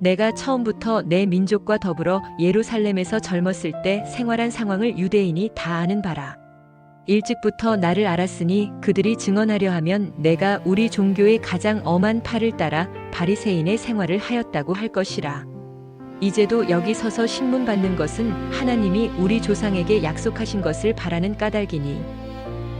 내가 처음부터 내 민족과 더불어 예루살렘에서 젊었을 때 생활한 상황을 유대인이 다 아는 바라. 일찍부터 나를 알았으니 그들이 증언하려 하면 내가 우리 종교의 가장 엄한 팔을 따라 바리새인의 생활을 하였다고 할 것이라. 이제도 여기 서서 신문 받는 것은 하나님이 우리 조상에게 약속하신 것을 바라는 까닭이니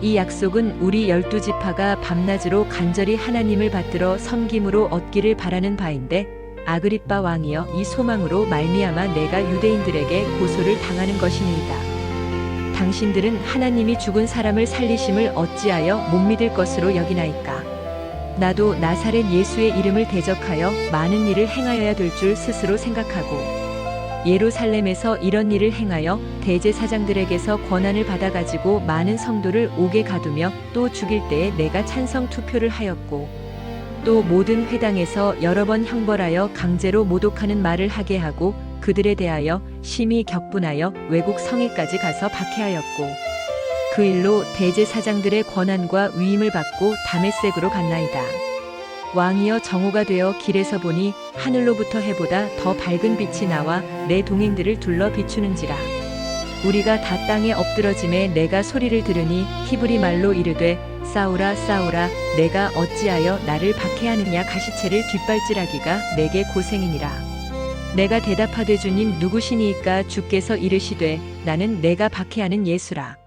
이 약속은 우리 열두 지파가 밤낮으로 간절히 하나님을 받들어 섬김으로 얻기를 바라는 바인데 아그리빠 왕이여 이 소망으로 말미암아 내가 유대인들에게 고소를 당하는 것이니이다. 당신들은 하나님이 죽은 사람을 살리심을 어찌하여 못 믿을 것으로 여기나이까. 나도 나사렛 예수의 이름을 대적하여 많은 일을 행하여야 될 줄 스스로 생각하고 예루살렘에서 이런 일을 행하여 대제사장들에게서 권한을 받아가지고 많은 성도를 옥에 가두며 또 죽일 때에 내가 찬성 투표를 하였고 또 모든 회당에서 여러 번 형벌하여 강제로 모독하는 말을 하게 하고 그들에 대하여 심히 격분하여 외국 성에까지 가서 박해하였고 그 일로 대제사장들의 권한과 위임을 받고 다메섹으로 갔나이다. 왕이여 정오가 되어 길에서 보니 하늘로부터 해보다 더 밝은 빛이 나와 내 동행들을 둘러 비추는지라. 우리가 다 땅에 엎드러짐에 내가 소리를 들으니 히브리 말로 이르되 싸우라 싸우라 내가 어찌하여 나를 박해하느냐 가시체를 뒷발질하기가 내게 고생이니라. 내가 대답하되 주님 누구시니이까 주께서 이르시되 나는 내가 박해하는 예수라.